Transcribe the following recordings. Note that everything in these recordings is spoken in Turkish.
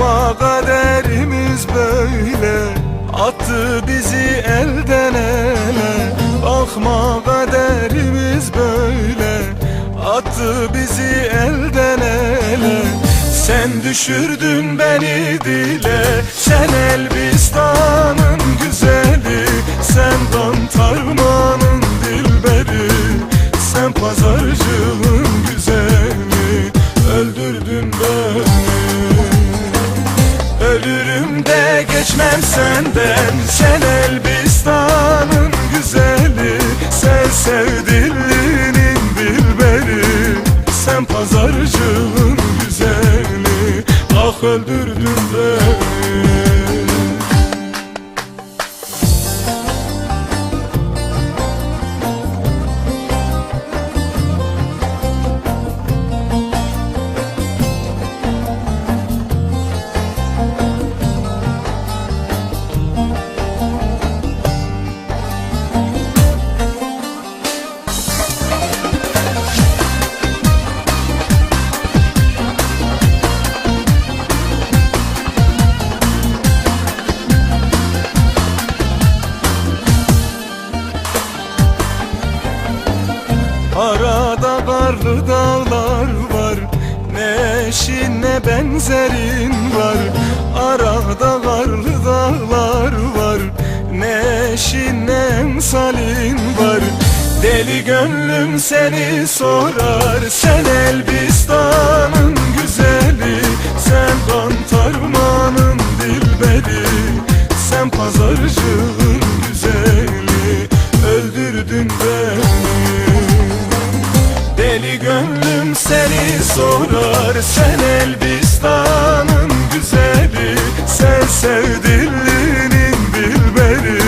Bakma kaderimiz böyle. Attı bizi elden ele. Bakma kaderimiz böyle. Attı bizi elden ele. Sen düşürdün beni dile. Sen Elbistan'ın Ölürüm de geçmem senden. Sen Elbistan'ın güzeli. Sen sevdilinin dilberi. Sen pazarcının güzeli. Ah öldürdün beni karlı dağlar var Ne ne benzerin var. Arada karlı dağlar var Ne eşin ne emsalin var. Deli gönlüm seni sorar Sen Elbistan'ın güzeli. Sen Kantarman'ın dilberi Sen pazarcının gönlüm seni sorar. Sen Elbistan'ın güzeli Sen sevdilinin dilberi.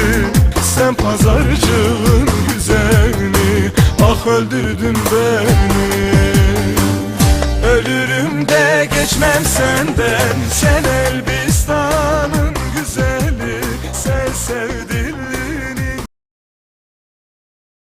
Sen pazarcının güzeli Ah öldürdün beni. Ölürüm de geçmem senden. Sen Elbistan'ın